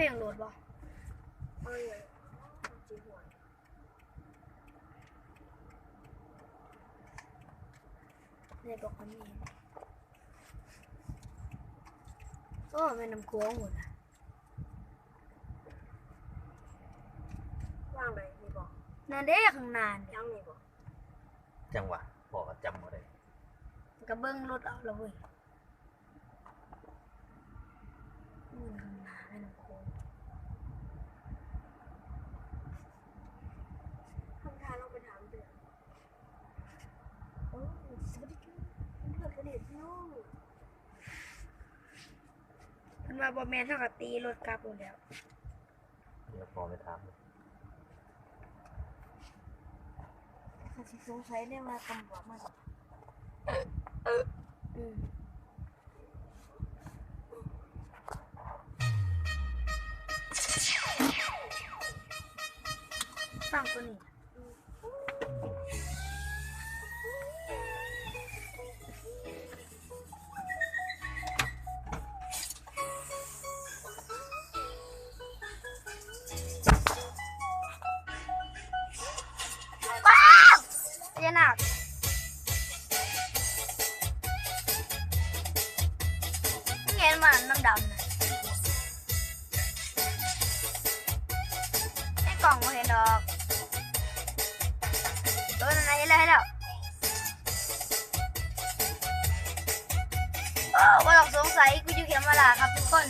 เพลงโหลดบ่เอาอย่างจีหัวในบอกมันมีโอ้แม่น้ำโค้งหมดอะว่างเลยนี่บอกนั่นเด้ข้างหน้าเนี่ยยังนี่บอกจังหวะพอก็จำบ่ได้ก็เบิ้งรถเอาและเว้ยอืมข้างหน้าแม่น้ำโค้ง ทำทานเราไปถามเดือดโอ้สวัสดีค่ะเลือดกระเด็ดน้อง เพิ่น ว่าบ่แม่นเท่ากับตีรถกลับอยู่แล้วเดี๋ยวพอไปถามเขาสิสงสัยได้ว่าตำรวจมา ห็นมันน้ำดำนะไอ้กล่องไม่เห็นดอกโดนอะไรแล้วให้แล้วโอ้ไม่ต้อกสงสัยกูอยู่เขียนมาลาครับทุกคน